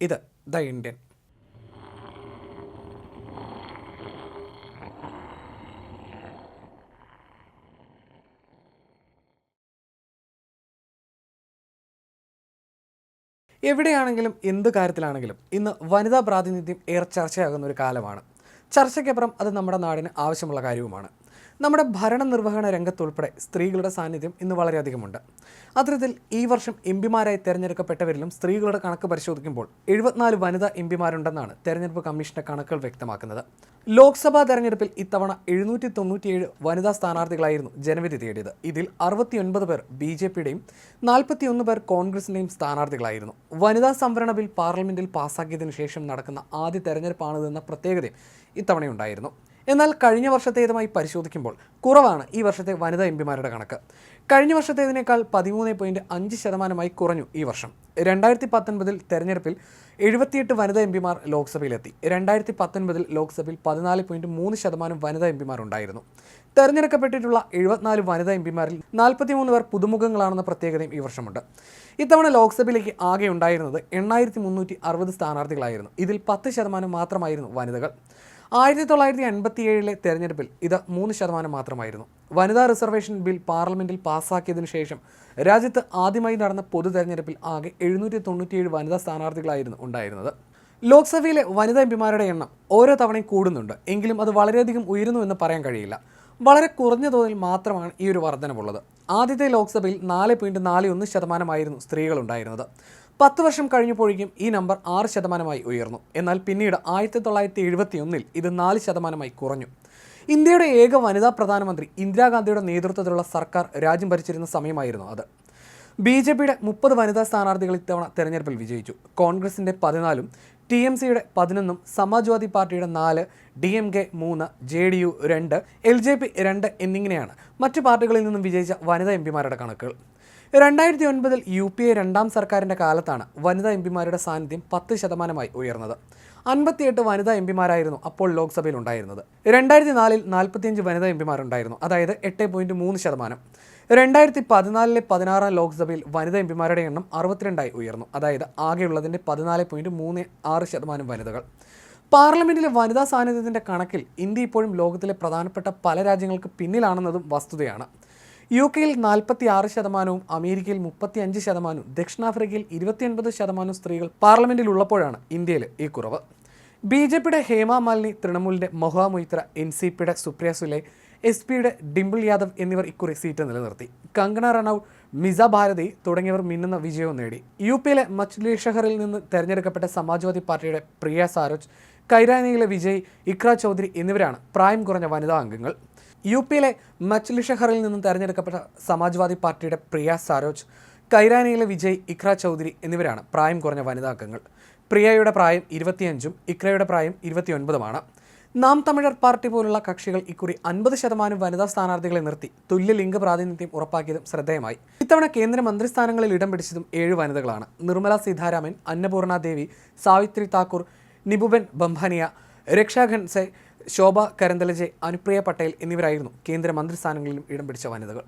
ഇത് the Indian. എവിടെയാണെങ്കിലും എന്ത് കാര്യത്തിലാണെങ്കിലും ഇന്ന് വനിതാ പ്രാതിനിധ്യം ഏറെ ചർച്ചയാകുന്ന ഒരു കാലമാണ്. ചർച്ചയ്ക്കപ്പുറം അത് നമ്മുടെ നാടിന് ആവശ്യമുള്ള കാര്യവുമാണ്. നമ്മുടെ ഭരണ നിർവഹണ രംഗത്തുൾപ്പെടെ സ്ത്രീകളുടെ സാന്നിധ്യം ഇന്ന് വളരെയധികമുണ്ട്. അത്തരത്തിൽ ഈ വർഷം എം പിമാരായി തെരഞ്ഞെടുക്കപ്പെട്ടവരിലും സ്ത്രീകളുടെ കണക്ക് പരിശോധിക്കുമ്പോൾ എഴുപത്തിനാല് വനിതാ എം പിമാരുണ്ടെന്നാണ് തെരഞ്ഞെടുപ്പ് കമ്മീഷന്റെ കണക്കുകൾ വ്യക്തമാക്കുന്നത്. ലോക്സഭാ തെരഞ്ഞെടുപ്പിൽ ഇത്തവണ എഴുന്നൂറ്റി തൊണ്ണൂറ്റിയേഴ് വനിതാ സ്ഥാനാർത്ഥികളായിരുന്നു ജനവിധി തേടിയത്. ഇതിൽ അറുപത്തിയൊൻപത് പേർ ബി ജെ പിയുടെയും നാൽപ്പത്തിയൊന്ന് പേർ കോൺഗ്രസിന്റെയും സ്ഥാനാർത്ഥികളായിരുന്നു. വനിതാ സംവരണ ബിൽ പാർലമെന്റിൽ പാസാക്കിയതിനു ശേഷം നടക്കുന്ന ആദ്യ തെരഞ്ഞെടുപ്പാണിതെന്ന പ്രത്യേകതയും ഇത്തവണയുണ്ടായിരുന്നു. എന്നാൽ കഴിഞ്ഞ വർഷത്തേതുമായി പരിശോധിക്കുമ്പോൾ കുറവാണ് ഈ വർഷത്തെ വനിതാ എം പിമാരുടെ കണക്ക്. കഴിഞ്ഞ വർഷത്തേതിനേക്കാൾ പതിമൂന്ന് പോയിന്റ് അഞ്ച് ശതമാനമായി കുറഞ്ഞു ഈ വർഷം. രണ്ടായിരത്തി പത്തൊൻപതിൽ തെരഞ്ഞെടുപ്പിൽ എഴുപത്തിയെട്ട് വനിതാ എം പിമാർ ലോക്സഭയിലെത്തി. രണ്ടായിരത്തി പത്തൊൻപതിൽ ലോക്സഭയിൽ പതിനാല് പോയിന്റ് മൂന്ന് ശതമാനം വനിതാ എം പിമാർ ഉണ്ടായിരുന്നു. തെരഞ്ഞെടുക്കപ്പെട്ടിട്ടുള്ള എഴുപത്തിനാല് വനിതാ എം പിമാരിൽ നാൽപ്പത്തിമൂന്ന് പേർ പുതുമുഖങ്ങളാണെന്ന പ്രത്യേകതയും ഈ വർഷമുണ്ട്. ഇത്തവണ ലോക്സഭയിലേക്ക് ആകെ ഉണ്ടായിരുന്നത് എണ്ണായിരത്തി മുന്നൂറ്റി അറുപത് സ്ഥാനാർത്ഥികളായിരുന്നു. ഇതിൽ പത്ത് ശതമാനം മാത്രമായിരുന്നു വനിതകൾ. ആയിരത്തി തൊള്ളായിരത്തി എൺപത്തി ഏഴിലെ തെരഞ്ഞെടുപ്പിൽ ഇത് മൂന്ന് ശതമാനം മാത്രമായിരുന്നു. വനിതാ റിസർവേഷൻ ബിൽ പാർലമെന്റിൽ പാസ്സാക്കിയതിനു ശേഷം രാജ്യത്ത് ആദ്യമായി നടന്ന പൊതു തെരഞ്ഞെടുപ്പിൽ ആകെ എഴുന്നൂറ്റി തൊണ്ണൂറ്റിയേഴ് വനിതാ സ്ഥാനാർത്ഥികളായിരുന്നു ഉണ്ടായിരുന്നത്. ലോക്സഭയിലെ വനിതാ എംപിമാരുടെ എണ്ണം ഓരോ തവണയും കൂടുന്നുണ്ട്. എങ്കിലും അത് വളരെയധികം ഉയരുന്നു എന്ന് പറയാൻ കഴിയില്ല. വളരെ കുറഞ്ഞ തോതിൽ മാത്രമാണ് ഈ ഒരു വർധനവുള്ളത്. ആദ്യത്തെ ലോക്സഭയിൽ നാല് പോയിന്റ് നാല് ഒന്ന് ശതമാനമായിരുന്നു സ്ത്രീകളുണ്ടായിരുന്നത്. പത്ത് വർഷം കഴിഞ്ഞപ്പോഴേക്കും ഈ നമ്പർ ആറ് ശതമാനമായി ഉയർന്നു. എന്നാൽ പിന്നീട് ആയിരത്തി തൊള്ളായിരത്തി എഴുപത്തി ഒന്നിൽ ഇത് നാല് ശതമാനമായി കുറഞ്ഞു. ഇന്ത്യയുടെ ഏക വനിതാ പ്രധാനമന്ത്രി ഇന്ദിരാഗാന്ധിയുടെ നേതൃത്വത്തിലുള്ള സർക്കാർ രാജ്യം ഭരിച്ചിരുന്ന സമയമായിരുന്നു അത്. ബി ജെ പിയുടെ മുപ്പത് വനിതാ സ്ഥാനാർത്ഥികൾ ഇത്തവണ തെരഞ്ഞെടുപ്പിൽ വിജയിച്ചു. കോൺഗ്രസിന്റെ പതിനാലും ടി എം സിയുടെ പതിനൊന്നും സമാജ്വാദി പാർട്ടിയുടെ നാല് ഡി എം കെ മൂന്ന് ജെ ഡി യു രണ്ട് എൽ ജെ പി രണ്ട് എന്നിങ്ങനെയാണ് മറ്റു പാർട്ടികളിൽ നിന്നും വിജയിച്ച വനിതാ എം പിമാരുടെ കണക്കുകൾ. രണ്ടായിരത്തി ഒൻപതിൽ യു പി എ രണ്ടാം സർക്കാരിന്റെ കാലത്താണ് വനിതാ എം പിമാരുടെ സാന്നിധ്യം പത്ത് ശതമാനമായി ഉയർന്നത്. അൻപത്തിയെട്ട് വനിതാ എം പിമാരായിരുന്നു അപ്പോൾ ലോക്സഭയിൽ ഉണ്ടായിരുന്നത് രണ്ടായിരത്തി നാലിൽ നാൽപ്പത്തിയഞ്ച് വനിതാ എം പിമാരുണ്ടായിരുന്നു അതായത് എട്ട് പോയിന്റ് മൂന്ന് ശതമാനം. രണ്ടായിരത്തി പതിനാലിലെ പതിനാറാം ലോക്സഭയിൽ വനിതാ എംപിമാരുടെ എണ്ണം അറുപത്തിരണ്ടായി ഉയർന്നു അതായത് ആകെയുള്ളതിന്റെ പതിനാല് പോയിന്റ് മൂന്ന് ആറ് ശതമാനം വനിതകൾ. പാർലമെന്റിലെ വനിതാ സാന്നിധ്യത്തിന്റെ കണക്കിൽ ഇന്ത്യ ഇപ്പോഴും ലോകത്തിലെ പ്രധാനപ്പെട്ട പല രാജ്യങ്ങൾക്ക് പിന്നിലാണെന്നതും വസ്തുതയാണ്. യു കെയിൽ നാൽപ്പത്തി ആറ് ശതമാനവും അമേരിക്കയിൽ മുപ്പത്തി അഞ്ച് ശതമാനവും ദക്ഷിണാഫ്രിക്കയിൽ ഇരുപത്തിയൊൻപത് ശതമാനം സ്ത്രീകൾ പാർലമെന്റിൽ ഉള്ളപ്പോഴാണ് ഇന്ത്യയിൽ ഈ കുറവ്. ബി ജെ പിയുടെ ഹേമ മാലിനി തൃണമൂലിന്റെ മൊഹ മൊയ്ത്ര എൻ സി പിയുടെ സുപ്രിയ സുലെ എസ് പിയുടെ ഡിംപിൾ യാദവ് എന്നിവർ ഇക്കുറി സീറ്റ് നിലനിർത്തി. കങ്കണ റണൌട്ട് മിസ ഭാരതി തുടങ്ങിയവർ മിന്നുന്ന വിജയവും നേടി. യു പിയിലെ മച്ലി ഷഹറിൽ നിന്ന് തെരഞ്ഞെടുക്കപ്പെട്ട സമാജ്വാദി പാർട്ടിയുടെ പ്രിയ സാരോജ് കൈരാനിയിലെ വിജയ് ഇക്ര ചൗധരി എന്നിവരാണ് പ്രായം കുറഞ്ഞ വനിതാ അംഗങ്ങൾ. യു പിയിലെ മച്ചലി ഷഹറിൽ നിന്നും തെരഞ്ഞെടുക്കപ്പെട്ട സമാജ്വാദി പാർട്ടിയുടെ പ്രിയ സാരോജ് കൈരാനിയിലെ വിജയ് ഇക്ര ചൗധരി എന്നിവരാണ് പ്രായം കുറഞ്ഞ വനിതാ അംഗങ്ങൾ. പ്രിയയുടെ പ്രായം ഇരുപത്തിയഞ്ചും ഇക്രയുടെ പ്രായം ഇരുപത്തിയൊൻപതുമാണ്. നാം തമിഴർ പാർട്ടി പോലുള്ള കക്ഷികൾ ഇക്കുറി അൻപത് ശതമാനം വനിതാ സ്ഥാനാർത്ഥികളെ നിർത്തി തുല്യ ലിംഗ പ്രാതിനിധ്യം ഉറപ്പാക്കിയതും ശ്രദ്ധേയമായി. ഇത്തവണ കേന്ദ്ര മന്ത്രിസ്ഥാനങ്ങളിൽ ഇടം പിടിച്ചതും ഏഴ് വനിതകളാണ്. നിർമ്മല സീതാരാമൻ അന്നപൂർണ ദേവി സാവിത്രി താക്കൂർ നിബുബൻ ബംഭാനിയ രക്ഷാ ഖൻസെ ശോഭ കരന്തലജെ അനുപ്രിയ പട്ടേൽ എന്നിവരായിരുന്നു കേന്ദ്ര മന്ത്രിസ്ഥാനങ്ങളിലും ഇടം പിടിച്ച വനിതകൾ.